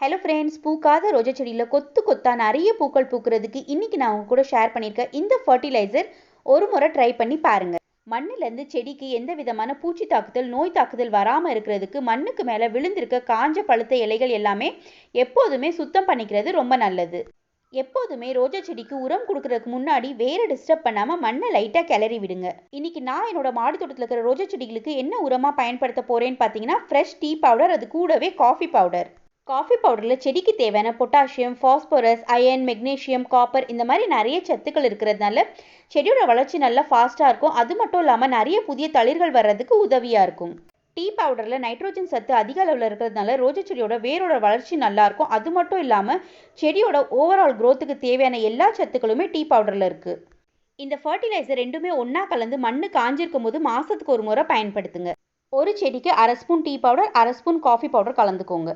Hello friends பூக்காத ரோஜா செடியில் கொத்து கொத்தா நிறைய பூக்கள் பூக்கிறதுக்கு இன்றைக்கி நான் உங்கள் கூட ஷேர் பண்ணியிருக்கேன். இந்த ஃபர்டிலைசர் ஒரு முறை ட்ரை பண்ணி பாருங்கள் மண்ணிலேருந்து செடிக்கு எந்த விதமான பூச்சி தாக்குதல் நோய் தாக்குதல் வராமல் இருக்கிறதுக்கு மண்ணுக்கு மேலே விழுந்திருக்க காஞ்ச பழுத்த இலைகள் எல்லாமே எப்போதுமே சுத்தம் பண்ணிக்கிறது ரொம்ப நல்லது. எப்போதுமே ரோஜா செடிக்கு உரம் கொடுக்கறதுக்கு முன்னாடி வேற டிஸ்டர்ப் பண்ணாமல் மண்ணை லைட்டாக கிளறி விடுங்க. இன்னைக்கு நான் என்னோட மாடி தோட்டத்தில் இருக்கிற ரோஜா செடிகளுக்கு என்ன உரமாக பயன்படுத்த போகிறேன்னு பார்த்தீங்கன்னா ஃப்ரெஷ் டீ பவுடர் அது கூடவே காஃபி பவுடர் காஃபி பவுடரில் செடிக்கு தேவையான potassium phosphorus iron magnesium copper இந்த மாதிரி நிறைய சத்துக்கள் இருக்கிறதுனால செடியோட வளர்ச்சி நல்லா ஃபாஸ்ட்டாக இருக்கும். அது மட்டும் இல்லாமல் நிறைய புதிய தளிர்கள் வர்றதுக்கு உதவியாக இருக்கும். டீ பவுடரில் நைட்ரோஜன் சத்து அதிக அளவில் இருக்கிறதுனால ரோஜா செடியோட வேரோட வளர்ச்சி நல்லாயிருக்கும் அது மட்டும் இல்லாமல் செடியோட ஓவரால் க்ரோத்துக்கு தேவையான எல்லா சத்துக்களுமே டீ பவுடரில் இருக்குது இந்த ஃபர்டிலைசர் ரெண்டுமே ஒன்றா கலந்து மண்ணு காஞ்சிருக்கும் போது மாதத்துக்கு ஒரு முறை பயன்படுத்துங்க. ஒரு செடிக்கு அரை ஸ்பூன் டீ பவுடர் அரை ஸ்பூன் காஃபி பவுடர் கலந்துக்கோங்க.